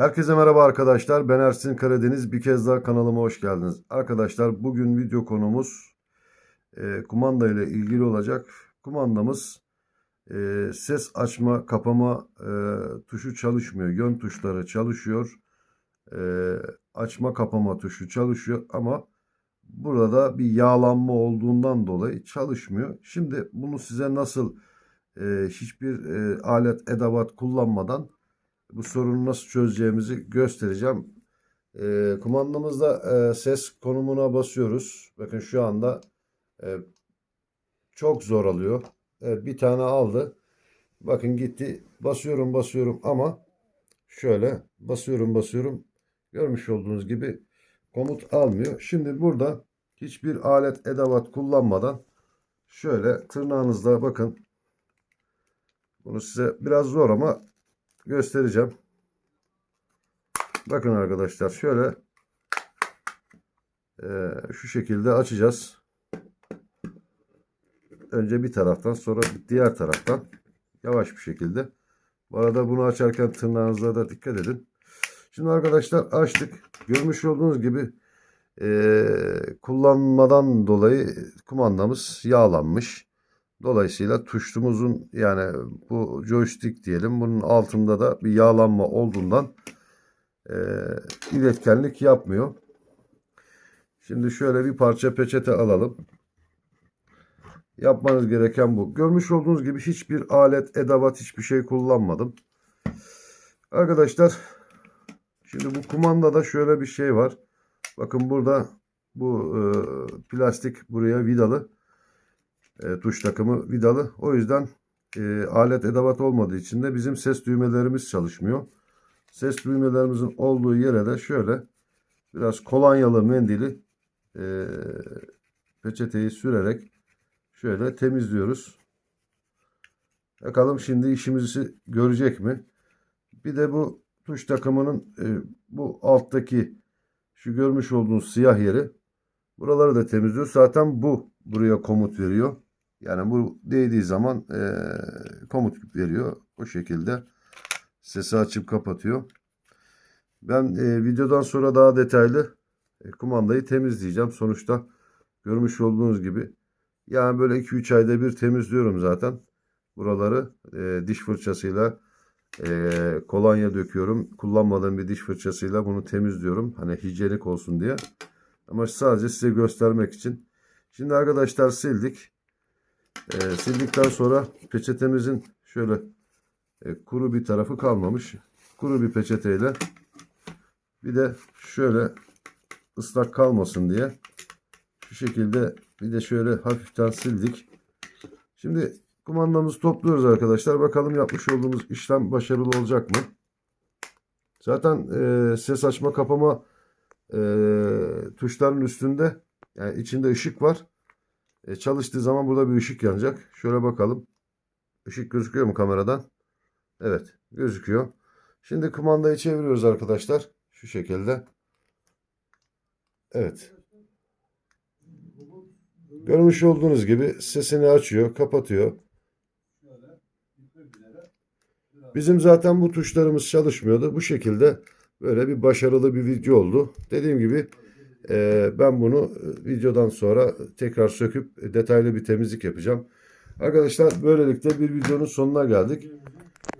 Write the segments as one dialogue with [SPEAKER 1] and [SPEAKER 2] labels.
[SPEAKER 1] Herkese merhaba arkadaşlar. Ben Ersin Karadeniz. Bir kez daha kanalıma hoş geldiniz. Arkadaşlar bugün video konumuz e, kumanda ile ilgili olacak. Kumandamız e, ses açma kapama e, tuşu çalışmıyor. Yön tuşları çalışıyor. E, açma kapama tuşu çalışıyor ama burada bir yağlanma olduğundan dolayı çalışmıyor. Şimdi bunu size nasıl e, hiçbir e, alet edevat kullanmadan bu sorunu nasıl çözeceğimizi göstereceğim. E, kumandamızda e, ses konumuna basıyoruz. Bakın şu anda e, çok zor alıyor. Evet, bir tane aldı. Bakın gitti. Basıyorum basıyorum ama şöyle basıyorum basıyorum. Görmüş olduğunuz gibi komut almıyor. Şimdi burada hiçbir alet edevat kullanmadan şöyle tırnağınızla bakın. Bunu size biraz zor ama göstereceğim. Bakın arkadaşlar şöyle e, şu şekilde açacağız. Önce bir taraftan sonra diğer taraftan yavaş bir şekilde. Bu arada bunu açarken tırnağınıza da dikkat edin. Şimdi arkadaşlar açtık. Görmüş olduğunuz gibi e, kullanmadan dolayı kumandamız yağlanmış. Dolayısıyla tuşumuzun yani bu joystick diyelim bunun altında da bir yağlanma olduğundan e, iletkenlik yapmıyor. Şimdi şöyle bir parça peçete alalım. Yapmanız gereken bu. Görmüş olduğunuz gibi hiçbir alet, edevat, hiçbir şey kullanmadım. Arkadaşlar şimdi bu kumandada şöyle bir şey var. Bakın burada bu e, plastik buraya vidalı. E, tuş takımı vidalı. O yüzden e, alet edevat olmadığı için de bizim ses düğmelerimiz çalışmıyor. Ses düğmelerimizin olduğu yere de şöyle biraz kolonyalı mendili e, peçeteyi sürerek şöyle temizliyoruz. Bakalım şimdi işimizi görecek mi? Bir de bu tuş takımının e, bu alttaki şu görmüş olduğunuz siyah yeri buraları da temizliyoruz. Zaten bu buraya komut veriyor. Yani bu değdiği zaman e, komut veriyor. O şekilde sesi açıp kapatıyor. Ben e, videodan sonra daha detaylı e, kumandayı temizleyeceğim. Sonuçta görmüş olduğunuz gibi yani böyle 2-3 ayda bir temizliyorum zaten. Buraları e, diş fırçasıyla e, kolonya döküyorum. Kullanmadığım bir diş fırçasıyla bunu temizliyorum. Hani hijyenik olsun diye. Ama sadece size göstermek için. Şimdi arkadaşlar sildik. E, sildikten sonra peçetemizin şöyle e, kuru bir tarafı kalmamış. Kuru bir peçeteyle bir de şöyle ıslak kalmasın diye şu şekilde bir de şöyle hafiften sildik. Şimdi kumandamızı topluyoruz arkadaşlar. Bakalım yapmış olduğumuz işlem başarılı olacak mı? Zaten e, ses açma kapama e, tuşların üstünde yani içinde ışık var. E, çalıştığı zaman burada bir ışık yanacak. Şöyle bakalım. Işık gözüküyor mu kameradan? Evet gözüküyor. Şimdi kumandayı çeviriyoruz arkadaşlar. Şu şekilde. Evet. Görmüş olduğunuz gibi sesini açıyor, kapatıyor. Bizim zaten bu tuşlarımız çalışmıyordu. Bu şekilde böyle bir başarılı bir video oldu. Dediğim gibi ben bunu e, videodan sonra tekrar söküp detaylı bir temizlik yapacağım. Arkadaşlar böylelikle bir videonun sonuna geldik.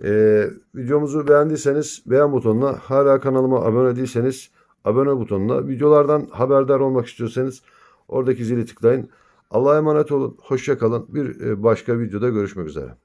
[SPEAKER 1] E, videomuzu beğendiyseniz beğen butonuna, hala kanalıma abone değilseniz abone butonuna, videolardan haberdar olmak istiyorsanız oradaki zili tıklayın. Allah'a emanet olun. Hoşça kalın. Bir e, başka videoda görüşmek üzere.